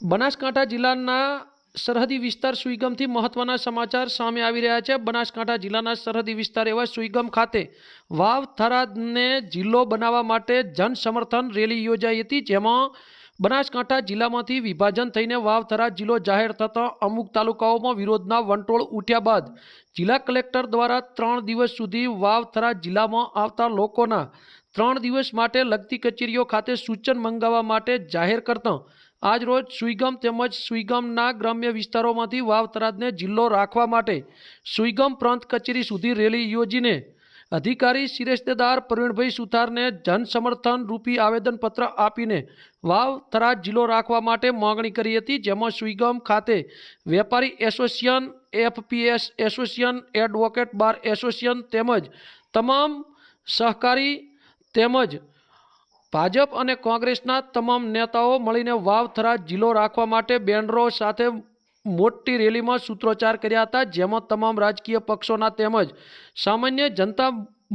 બનાસકાંઠા જિલ્લાના સરહદી વિસ્તાર સુઈગમથી મહત્વના સમાચાર સામે આવી રહ્યા છે. બનાસકાંઠા જિલ્લાના સરહદી વિસ્તાર એવા સુઈગમ ખાતે વાવ થરાદને જિલ્લો બનાવવા માટે જન સમર્થન રેલી યોજાઈ હતી, જેમાં બનાસકાંઠા જિલ્લામાંથી વિભાજન થઈને વાવ થરાદ જિલ્લો જાહેર થતાં અમુક તાલુકાઓમાં વિરોધના વંટોળ ઉઠ્યા બાદ જિલ્લા કલેક્ટર દ્વારા ત્રણ દિવસ સુધી વાવ થરાદ જિલ્લામાં આવતા લોકોના ત્રણ દિવસ માટે લગતી કચેરીઓ ખાતે સૂચન મંગાવવા માટે જાહેર કરતાં આજ રોજ સુઈગમ તેમજ સુઈગમના ગ્રામ્ય વિસ્તારોમાંથી વાવ થરાદને જિલ્લો રાખવા માટે સુઈગમ પ્રાંત કચેરી સુધી રેલી યોજીને અધિકારી શિરેસ્તેદાર પ્રવીણભાઈ સુથારને જનસમર્થન રૂપી આવેદનપત્ર આપીને વાવ થરાદ જિલ્લો રાખવા માટે માંગણી કરી હતી, જેમાં સુઈગમ ખાતે વેપારી association, F P S association, advocate bar association તેમજ તમામ સહકારી તેમજ ભાજપ અને કોંગ્રેસના તમામ નેતાઓ મળીને વાવ થરાદ જિલ્લો રાખવા માટે બેનરો સાથે મોટી રેલીમાં સૂત્રોચ્ચાર કર્યા હતા જેમાં તમામ રાજકીય પક્ષોના તેમજ સામાન્ય જનતા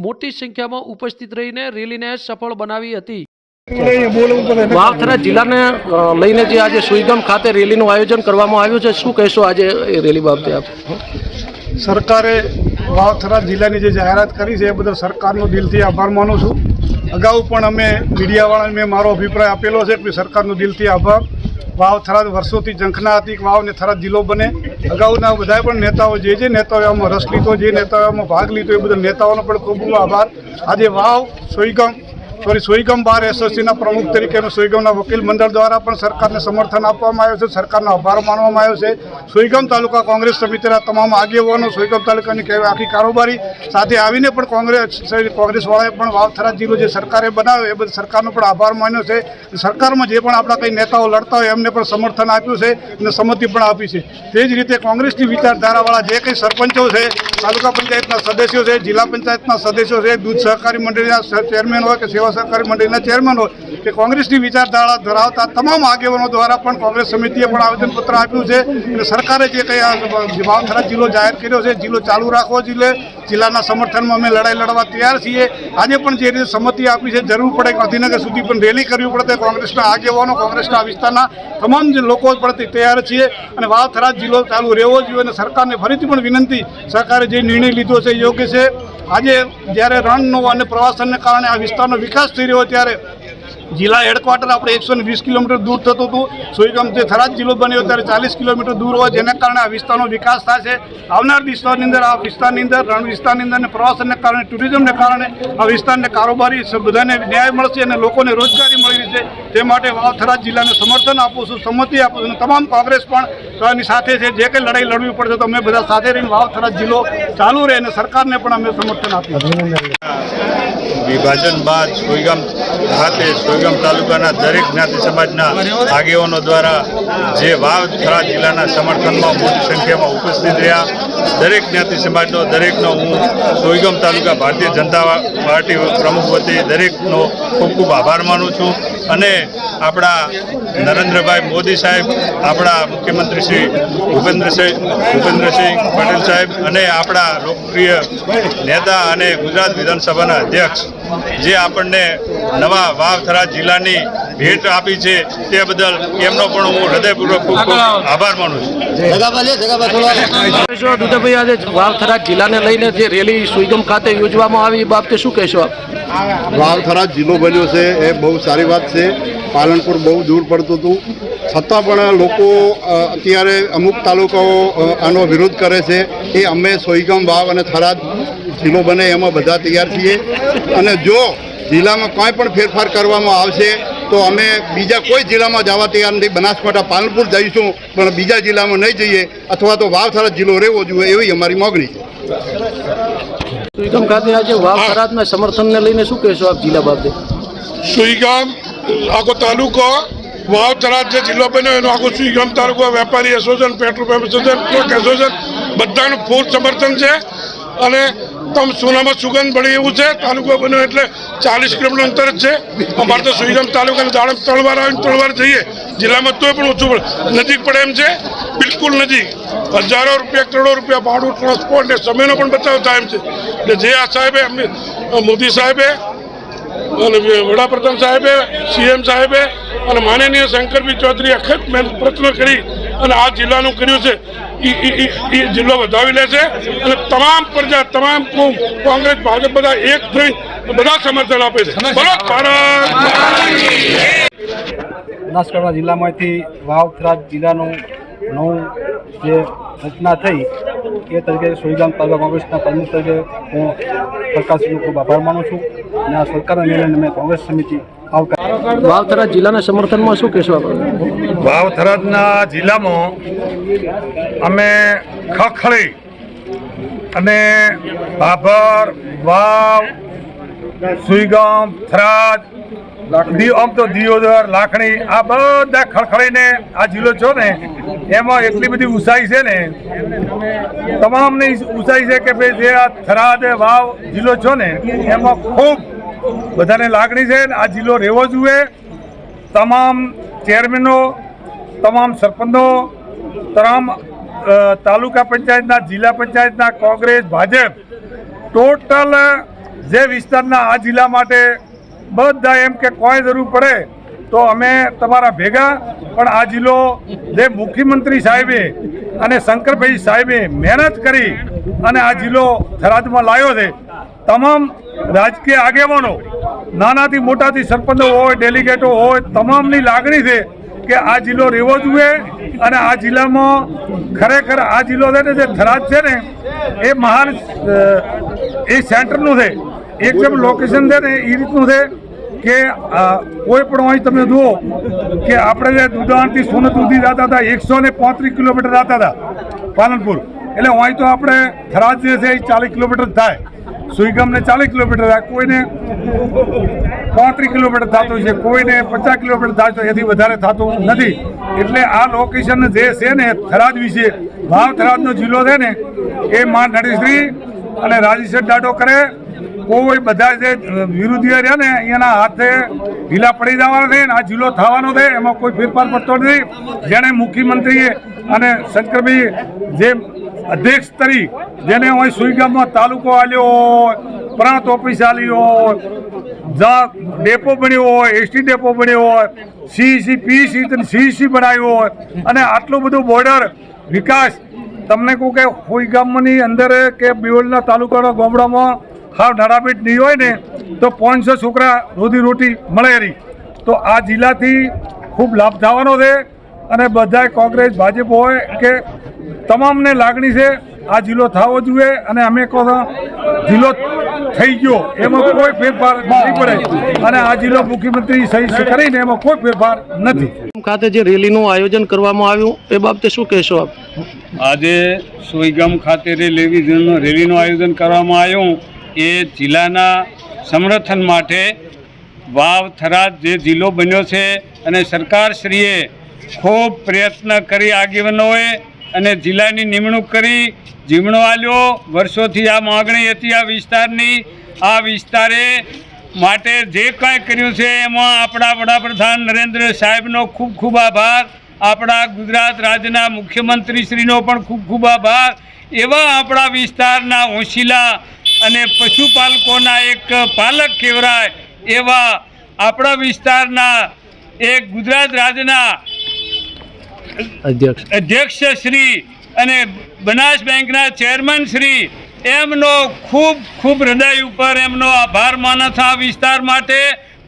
મોટી સંખ્યામાં ઉપસ્થિત રહીને રેલીને સફળ બનાવી હતી. વાવ થરાદ જિલ્લાને લઈને જે આજે સુઈગમ ખાતે રેલીનું આયોજન કરવામાં આવ્યું છે શું કહેશો આજે એ રેલી બાબતે આપ? સરકારે વાવથરા જિલ્લાની જે જાહેરાત કરી છે એ બદલ સરકારનો દિલથી આભાર માનું છું. અગાઉ પણ અમે મીડિયાવાળાને મેં મારો અભિપ્રાય આપેલો છે કે સરકારનો દિલથી આભાર. વાવ થરાદ વર્ષોથી ઝંખના હતી કે વાવને થરાદ જિલ્લો બને. અગાઉના બધા પણ નેતાઓ જે જે નેતાઓએ આમાં રસ લીધો, જે નેતાઓએ આમાં ભાગ લીધો, એ બધા નેતાઓનો પણ ખૂબ ખૂબ આભાર. આજે વાવ સોઈગમ સોરી સોઈગમ બાર એસોસિએશનના પ્રમુખ તરીકેનું સુઈગમના વકીલ મંડળ દ્વારા પણ સરકારને સમર્થન આપવામાં આવ્યું છે, સરકારનો આભાર માનવામાં આવ્યો છે. સોઈગમ તાલુકા કોંગ્રેસ સમિતિના તમામ આગેવાનો સોઈગમ તાલુકાની કહેવાય આખી કારોબારી સાથે આવીને પણ કોંગ્રેસ કોંગ્રેસવાળાએ પણ વાવથરા જિલ્લો જે સરકારે બનાવ્યો, એ બધી સરકારનો પણ આભાર માન્યો છે. સરકારમાં જે પણ આપણા કંઈ નેતાઓ લડતા હોય, એમને પણ સમર્થન આપ્યું છે અને સંમતિ પણ આપી છે. તે જ રીતે કોંગ્રેસની વિચારધારાવાળા જે કંઈ સરપંચો છે, તાલુકા પંચાયતના સદસ્યો છે, જિલ્લા પંચાયતના સદસ્યો છે, દૂધ સહકારી મંડળીના ચેરમેન હોય કે સેવા સહકારી મંડળીના ચેરમેન હોય કે કોંગ્રેસની વિચારધારા ધરાવતા તમામ આગેવાનો દ્વારા પણ કોંગ્રેસ સમિતિએ પણ આવેદનપત્ર આપ્યું છે અને સરકારે જે કંઈ વાવથરા જિલ્લો જાહેર કર્યો છે, જિલ્લો ચાલુ રાખવો જોઈએ. જિલ્લાના સમર્થનમાં અમે લડાઈ લડવા તૈયાર છીએ. આજે પણ જે રીતે સંમતિ આપી છે, જરૂર પડે ગાંધીનગર સુધી પણ રેલી કરવી પડે કોંગ્રેસના આગેવાનો, કોંગ્રેસના વિસ્તારના તમામ જે લોકો પણ તૈયાર છીએ અને વાવથરા જિલ્લો ચાલુ રહેવો જોઈએ અને સરકારને ફરીથી પણ વિનંતી, સરકારે જે નિર્ણય લીધો છે યોગ્ય છે. આજે જ્યારે રણનો અને પ્રવાસનને કારણે આ વિસ્તારનો વિકાસ થઈ રહ્યો ત્યારે જિલ્લા હેડક્વાર્ટર આપણે એકસો વીસ કિલોમીટર દૂર થતું હતું. સુઈગામ જે થરાદ જિલ્લો બન્યો ત્યારે ચાલીસ કિલોમીટર દૂર હોય, જેના કારણે આ વિસ્તારનો વિકાસ છે. આવનાર વિસ્તારની અંદર આ વિસ્તારની અંદર, રણ વિસ્તારની અંદર અને પ્રવાસનને કારણે, ટુરિઝમને કારણે આ વિસ્તારને કારોબારી બધાને ન્યાય મળશે અને લોકોને રોજગારી મળી રહેશે તે માટે વાવથરા જિલ્લાને સમર્થન આપું છું, સંમતિ આપું છું. તમામ કોંગ્રેસ પણ એની સાથે છે. જે કંઈ લડાઈ લડવી પડશે તો અમે બધા સાથે રહીને વાવ થરાદ જિલ્લો ચાલુ રહે અને સરકારને પણ અમે સમર્થન આપીશું વિભાજન બાદ સોયગામ ખાતે, સોયગામ તાલુકાના દરેક જ્ઞાતિ સમાજના આગેવાનો દ્વારા જે વાવથરા જિલ્લાના સમર્થનમાં મોટી સંખ્યામાં ઉપસ્થિત રહ્યા. દરેક જ્ઞાતિ સમાજનો, દરેકનો હું સોયગમ તાલુકા ભારતીય જનતા પાર્ટી પ્રમુખ વતી દરેકનો ખૂબ ખૂબ આભાર માનું છું. અને આપણા નરેન્દ્રભાઈ મોદી સાહેબ, આપણા મુખ્યમંત્રી શ્રી ભૂપેન્દ્રસિંહ ભૂપેન્દ્રસિંહ પટેલ સાહેબ અને આપણા લોકપ્રિય નેતા અને ગુજરાત વિધાનસભાના અધ્યક્ષ, જે આપણને નવા વાવથરા જિલ્લાની ભેટ આપી છે તે બદલ એમનો પણ હું હૃદયપૂર્વક ખૂબ ખૂબ આભાર માનું છું. દુધાભાઈ આજે વાવ થરાદ જિલ્લાને લઈને જે રેલી સુઈગમ ખાતે યોજવામાં આવી એ બાબતે શું કહેશો આપ? વાવથરા જિલ્લો બન્યો છે એ બહુ સારી વાત છે. પાલનપુર બહુ દૂર પડતું હતું. છતાં પણ લોકો અત્યારે અમુક તાલુકાઓ આનો વિરોધ કરે છે એ અમે સોઈગમ વાવ અને થરાદ જિલ્લો બને એમાં બધા તૈયાર છીએ. અને જો જિલ્લામાં કોઈ પણ ફેરફાર કરવામાં આવશે તો અમે બીજા કોઈ જિલ્લામાં જવા તૈયાર નથી. બનાસકાંઠા પાલનપુર જઈશું પણ બીજા જિલ્લામાં નહીં જઈએ અથવા તો વાવથરા જિલ્લો રહેવો જોઈએ એવી અમારી માગણી છે. સુઈગામ ખાતે આજે વાવથરાજના સમર્થનને લઈને શું કહેશો આપ જિલ્લા બાબતે? સુઈગામ આખો તાલુકો વાવથરા જે જિલ્લો બન્યો એનો આખો સુઈગામ તાલુકો વેપારી association petrol pump association association બધાનું ફૂલ સમર્થન છે. અને તમ સોનામાં સુગંધ ભળી એવું છે? તાલુકો બન્યો એટલે ચાલીસ કિલોમીટર અંતર જ છે. અમારે તો સુઈગામ તાલુકાને દાડમ ત્રણ વાર આવીને ત્રણ જઈએ. જિલ્લામાં તોય પણ ઓછું પડે. નજીક પડે એમ છે? બિલકુલ નજીક. હજારો રૂપિયા, કરોડો રૂપિયા ભાડું ટ્રાન્સપોર્ટ ને સમયનો પણ બચાવ થાય એમ છે. એટલે જે આ સાહેબે મોદી સાહેબે વડાપ્રધાન સાહેબે સીએમ સાહેબે અને માનનીય શંકરભાઈ ચૌધરી અખત મહેનત પ્રયત્ન કરી અને આ જિલ્લાનું કર્યું છે. ઈ- ઈ ઈ- ઈ જિલ્લો વધાવી લેશે અને તમામ પ્રજા તમામ કોંગ્રેસ ભાજપ બધા એક થઈ બધા સમર્થન આપે છે. બનાસકાંઠા જિલ્લામાંથી વાવ થરાદ જિલ્લાનું નવું જે રચના થઈ એ તરીકે સોઈગામ તાલુકા કોંગ્રેસના પ્રમુખ તરીકે હું સરકારશ્રીનો ખૂબ આભાર માનું છું અને આ સરકારના નિર્ણયને મેં કોંગ્રેસ સમિતિ વાવથરા જિલ્લાના સમર્થનમાં શું કહેશો વાવથરાજના જિલ્લામાં અમે ખખડી અને ભાભર વાવ સુઈગામ થરાદ દી- આમ તો દિયોદર, લાખણી, આ બધા ખડખડીને આ જિલ્લો છો ને, એમાં એટલી બધી ઉંચાઈ છે ને, તમામની ઉંચાઈ છે કે ભાઈ જે આ થરાદ, વાવ જિલ્લો છો ને, એમાં ખૂબ બધાને લાગણી છે ને, આ જિલ્લો રહેવો જોઈએ. તમામ ચેરમેનો, તમામ સરપંચો, તમામ તાલુકા પંચાયતના, જિલ્લા પંચાયતના, કોંગ્રેસ, ભાજપ, ટોટલ જે વિસ્તારના આ જિલ્લા માટે બધા એમ કે કોઈ જરૂર પડે તો અમે તમારા ભેગા. પણ આ જિલ્લો જે મુખ્યમંત્રી સાહેબે અને શંકરભાઈ સાહેબે મહેનત કરી અને આ જિલ્લો થરાદમાં લાવ્યો છે. તમામ રાજકીય આગેવાનો, નાનાથી મોટાથી સરપંચો હોય, ડેલિગેટો હોય, તમામની લાગણી છે કે આ જિલ્લો રહેવો જોઈએ અને આ જિલ્લામાં ખરેખર આ જિલ્લો છે ને જે થરાદ છે ને, એ મહાન એ સેન્ટરનું છે. એકદમ લોકેશન છે ને એ રીતનું છે. કે કોઈ પણ હોય તમે જુઓ કે આપણે જે દુધાણથી સોનત સુધી જતા હતા, એકસો ને પાંત્રીસ કિલોમીટર જતા હતા પાલનપુર. એટલે અહીં તો આપણે થરાદ જે છે એ ચાલીસ કિલોમીટર થાય. સુઈગામને ચાલીસ કિલોમીટર થાય. કોઈને પાંત્રીસ કિલોમીટર થતું છે, કોઈને પચાસ કિલોમીટર થાય તો એથી વધારે થતું નથી. એટલે આ લોકેશન જે છે ને થરાદ વિશે, ભાવ થરાદનો જિલ્લો છે ને, એ માં નરેશશ્રી અને રાજેશ્વર દાડો કરે. કોઈ બધા જે વિરોધીઓ રહ્યા ને, એના હાથે ઢીલા પડી જવાના છે આ જિલ્લો થવાનો છે, એમાં કોઈ ફેરફાર પડતો નથી. જેણે મુખ્યમંત્રીએ અને શંકરભાઈ જે અધ્યક્ષ તરી જેને અહીં સુઈગામમાં તાલુકો આલ્યો હોય, પ્રાંત ઓફિસ આલી હોય, જા ડેપો બન્યો હોય, એસટી ડેપો બન્યો હોય, સીઈસી પીસી સીઈસી બનાવ્યો હોય, અને આટલું બધું બોર્ડર વિકાસ, તમને કહું કે કોઈ ગામની અંદર કે બિયોલના તાલુકાના ગામડામાં હાવ નાડાપીટ નહીં હોય ને તો પાંચસો છોકરા રોજી રોટી મળે રહી તો આ જિલ્લાથી ખૂબ લાભ થવાનો છે અને બધાય કોંગ્રેસ ભાજપ હોય કે તમામને લાગણી છે આ જિલ્લો થવો જોઈએ અને અમે કહો જિલ્લો થઈ ગયો. એમાં કોઈ ફેરફાર નહીં પડે. અને આ જિલ્લો મુખ્યમંત્રી સહી કરીને એમાં કોઈ ફેરફાર નથી. ખાતે જે રેલીનું આયોજન કરવામાં આવ્યું એ બાબતે શું કહેશો આપ? આજે સોઈગામ ખાતે રેલી રેલીનું આયોજન કરવામાં આવ્યું. એ જિલ્લાના સમર્થન માટે વાવ થરાદ જે જિલ્લો બન્યો છે અને સરકારશ્રીએ ખૂબ પ્રયત્ન કરી આગેવાનોએ અને જિલ્લાની નિમણૂક કરી. જીમણો આલ્યો. વર્ષોથી આ માગણી હતી આ વિસ્તારની. આ વિસ્તારે માટે જે કાંઈ કર્યું છે એમાં આપણા વડાપ્રધાન નરેન્દ્ર સાહેબનો ખૂબ ખૂબ આભાર. આપણા ગુજરાત રાજ્યના મુખ્યમંત્રીશ્રીનો પણ ખૂબ ખૂબ આભાર. એવા આપણા વિસ્તારના હોશીલા અને પશુપાલકોના એક પાલક કહેવાય એવા આપણા વિસ્તારના એક ગુજરાત રાજ્યના અધ્યક્ષ. અધ્યક્ષ શ્રી અને બનાસ બેંકના ચેરમેન શ્રી એમનો ખૂબ ખૂબ હૃદય ઉપર એમનો આભાર માનસ આ વિસ્તાર માટે.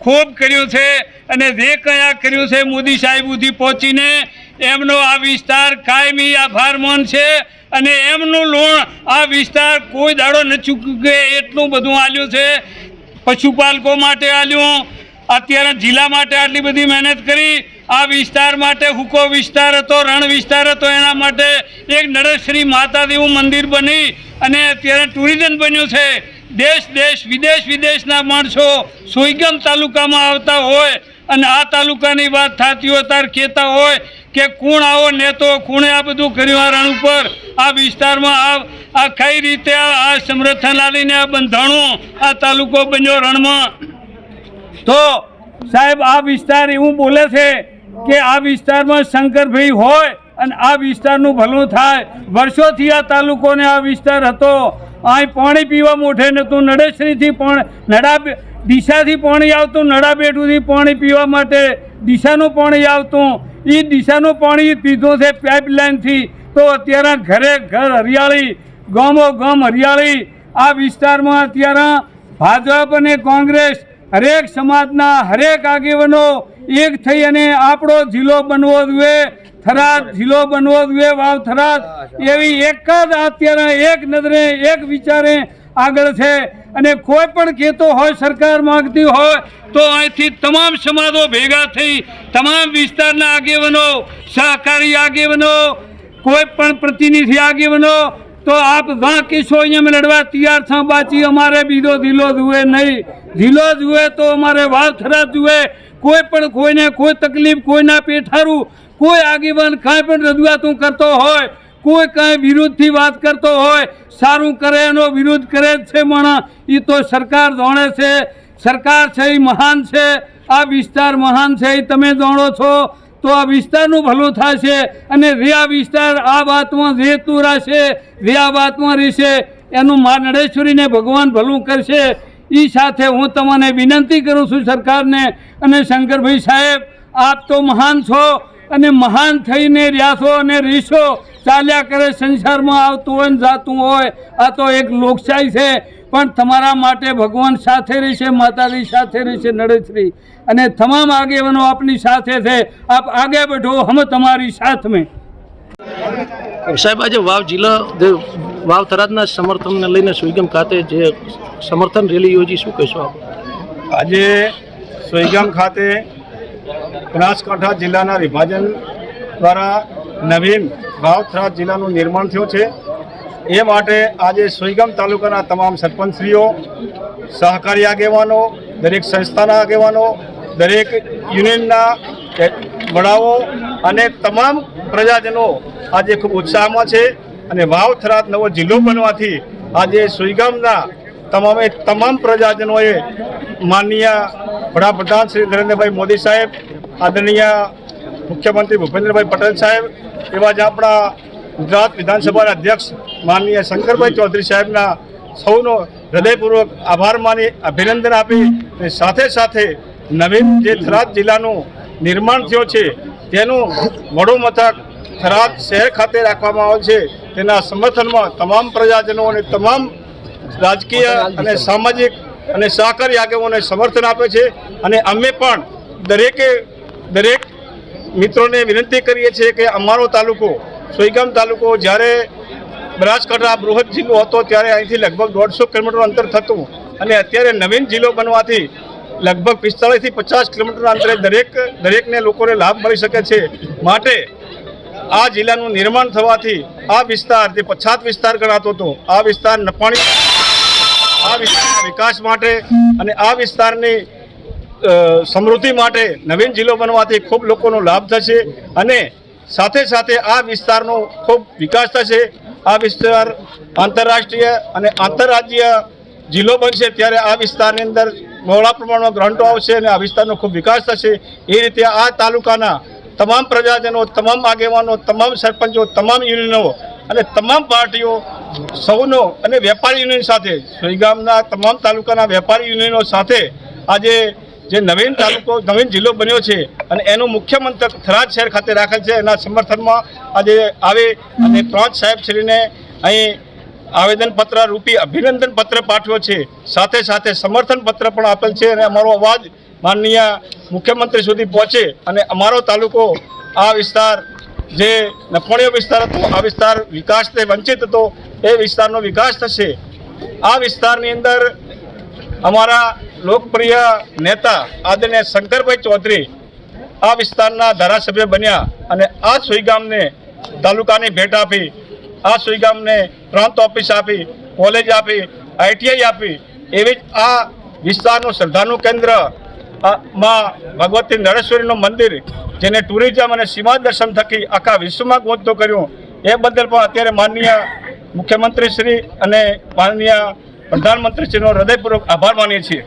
ખૂબ કર્યું છે અને જે કંઈ આ કર્યું છે મોદી સાહેબ સુધી પહોંચીને એમનો આ વિસ્તાર કાયમી આભાર છે અને એમનું લોણ આ વિસ્તાર કોઈ દાડો ન ચૂકે એટલું બધું આલ્યું છે. પશુપાલકો માટે આલ્યું, અત્યારે જિલ્લા માટે આટલી બધી મહેનત કરી, આ વિસ્તાર માટે હુકો વિસ્તાર હતો, રણ વિસ્તાર હતો, એના માટે એક નરેશ્રી માતાદેવું મંદિર બની અને અત્યારે ટુરિઝમ બન્યું છે. દેશ દેશ, વિદેશ, વિદેશના માણસો સોઈગમ તાલુકામાં આવતા હોય અને આ તાલુકાની વાત થતી હોય તાર કહેતા હોય કે કોણ આવો નેતો, કોણે આ બધું કર્યું આ રણ ઉપર? આ વિસ્તારમાં આ આ કઈ રીતે આ સમર્થન લાલીને આ બંધાણો આ તાલુકો બન્યો રણમાં? તો સાહેબ, આ વિસ્તાર એવું બોલે છે કે આ વિસ્તારમાં શંકરભાઈ હોય અને આ વિસ્તારનું ભલું થાય. વર્ષોથી આ તાલુકોને આ વિસ્તાર હતો. અહીં પાણી પીવા મોઢે નહોતું. નડેશ્રીથી પણ નડા દિશાથી પાણી આવતું નડાબેટુથી પાણી પીવા માટે દિશાનું પાણી આવતું. એ દિશાનું પાણી પીધું છે પાઇપલાઇનથી તો અત્યારે ઘરે ઘર હરિયાળી ગામો ગામ હરિયાળી. આ વિસ્તારમાં અત્યારે ભાજપ અને કોંગ્રેસ હરેક સમાજના હરેક આગેવાનો એક થઈ અને આપણો જિલ્લો બનવો જોઈએ થરાદ જિલ્લો બનવો જોઈએ વાવ થરાદ એવી એક જ અત્યારે એક નજરે એક વિચારે આગળ છે અને કોઈ પણ કહેતો હોય, સરકાર માગતી હોય, તો અહીંથી તમામ સમાજો ભેગા થઈ તમામ વિસ્તારના આગેવાનો, સહકારી આગેવાનો, કોઈ પણ પ્રતિનિધિ આગેવાનો, તો આપ વાં કેશો અહીંયા અમે લડવા તૈયાર થા બાચી અમારે બીજો ધીલો જુએ નહીં. ધીલો જુએ તો અમારે વાવ થરા જુએ. કોઈ પણ કોઈને કોઈ તકલીફ કોઈના પેઠારું, કોઈ આગેવાન કાંઈ પણ રજૂઆતું કરતો હોય કોઈ કાંઈ વિરુદ્ધથી વાત કરતો હોય, સારું કરે એનો વિરોધ કરે જ છે માણસ એ તો સરકાર જાણે છે, સરકાર છે એ મહાન છે, આ વિસ્તાર મહાન છે એ તમે જાણો છો. તો આ વિસ્તારનું ભલું થશે અને રિયા વિસ્તાર આ વાતમાં રહેતું રહેશે આ વાતમાં રહેશે, એનું મા નળેશ્વરીને ભગવાન ભલું કરશે. એ સાથે હું તમને વિનંતી કરું છું સરકારને અને શંકરભાઈ સાહેબ, આપ તો મહાન છો અને મહાન થઈને રહ્યા અને રહેશો ચાલ્યા કરે સંસારમાં આવતું હોય ને જાતું હોય આ તો એક લોકશાહી છે. પણ તમારા માટે ભગવાન સાથે રહેશે માતાજી સાથે રહેશે નડેશ્રી અને તમામ આગેવાનો આપની સાથે છે. આપ આગે બેઠો હમ તમારી સાથ મેં સાહેબ આજે વાવ જિલ્લા વાવ થરાદના સમર્થનને લઈને સુઈગમ ખાતે જે સમર્થન રેલી યોજી શું કહેશો આપ? આજે સોઈગામ ખાતે બનાસકાંઠા જિલ્લાના વિભાજન દ્વારા નવીન ભાવથરા જિલ્લાનું નિર્માણ થયું છે. એ માટે આજે સુઈગામ તાલુકાના તમામ સરપંચશ્રીઓ, સહકારી આગેવાનો, દરેક સંસ્થાના આગેવાનો, દરેક યુનિયનના વડાઓ અને તમામ પ્રજાજનો આજે ખૂબ ઉત્સાહમાં છે અને વાવથરાત નવો જિલ્લો બનવાથી આજે સુઈગામના તમામે તમામ પ્રજાજનોએ માનનીય વડાપ્રધાન શ્રી નરેન્દ્રભાઈ મોદી સાહેબ આદરણીય મુખ્યમંત્રી ભૂપેન્દ્રભાઈ પટેલ સાહેબ એવા જ આપણા ગુજરાત વિધાનસભાના અધ્યક્ષ માનનીય શંકરભાઈ ચૌધરી સાહેબના સૌનો હૃદયપૂર્વક આભાર માની અભિનંદન આપી અને સાથે સાથે નવીન જે થરાદ જિલ્લાનું નિર્માણ થયો છે તેનું વડું મથક થરાદ શહેર ખાતે રાખવામાં આવે છે. તેના સમર્થનમાં તમામ પ્રજાજનો અને તમામ રાજકીય અને સામાજિક અને સહકારી આગેવાનોને સમર્થન આપે છે. અને અમે પણ દરેકે, દરેક મિત્રોને વિનંતી કરીએ છીએ કે અમારો તાલુકો, સોઈગામ તાલુકો જ્યારે બનાસકાંઠા બૃહદ જિલ્લો હતો ત્યારે અહીંથી લગભગ દોઢસો કિલોમીટર અંતર થતું અને અત્યારે નવીન જિલ્લો બનવાથી લગભગ પિસ્તાળીસથી પચાસ કિલોમીટર અંતરે દરેક, દરેકને લોકોને લાભ મળી શકે છે. માટે આ જિલ્લાનું નિર્માણ થવાથી આ વિસ્તાર જે પછાત વિસ્તાર ગણાતો હતો. આ વિસ્તાર નપાણી આ વિસ્તારના વિકાસ માટે અને આ વિસ્તારની સમૃદ્ધિ માટે નવીન જિલ્લો બનવાથી ખૂબ લોકોનો લાભ થશે અને સાથે સાથે આ વિસ્તારનો ખૂબ વિકાસ થશે. આ વિસ્તાર આંતરરાષ્ટ્રીય અને આંતરરાજ્ય જિલ્લો બનશે ત્યારે આ વિસ્તારની અંદર બહોળા પ્રમાણમાં ગ્રાન્ટો આવશે અને આ વિસ્તારનો ખૂબ વિકાસ થશે. એ રીતે આ તાલુકાના તમામ પ્રજાજનો, તમામ આગેવાનો, તમામ સરપંચો, તમામ યુનિયનો અને તમામ પાર્ટીઓ સૌનો અને વેપારી યુનિયન સાથે સોઈગામના તમામ તાલુકાના વેપારી યુનિયનો સાથે આજે જે નવીન તાલુકો, નવીન જિલ્લો બન્યો છે અને એનું મુખ્ય મંતક થરાદ શહેર ખાતે રાખેલ છે. એના સમર્થનમાં આજે આવે અને પ્રાંત સાહેબશ્રીને અહીં આવેદનપત્ર, રૂપી અભિનંદન પત્ર પાઠવ્યો છે. સાથે સાથે સમર્થન પત્ર પણ આપેલ છે અને અમારો અવાજ માનનીય મુખ્યમંત્રી સુધી પહોંચે અને અમારો તાલુકો આ વિસ્તાર જે નફોણીયો વિસ્તાર હતો, આ વિસ્તાર વિકાસથી વંચિત હતો. એ વિસ્તારનો વિકાસ થશે. આ વિસ્તારની અંદર અમારા લોકપ્રિય નેતા આદરણીય શંકરભાઈ ચૌધરી આ વિસ્તારના ધારાસભ્ય બન્યા અને આ સુઈગામને તાલુકાની ભેટ આપી, આ સુઈગામને પ્રાંત ઓફિસ આપી, કોલેજ આપી, આઈટીઆઈ આપી, એવી જ આ વિસ્તારનું શ્રદ્ધાનું કેન્દ્રમાં ભગવતી નરેશ્વરીનું મંદિર, જેને ટુરિઝમ અને સીમા દર્શન થકી આખા વિશ્વમાં ગોતતો કર્યું, એ બદલ પણ અત્યારે માનનીય મુખ્યમંત્રી શ્રી અને માનનીય પ્રધાનમંત્રીશ્રીનો હૃદયપૂર્વક આભાર માનીએ છીએ.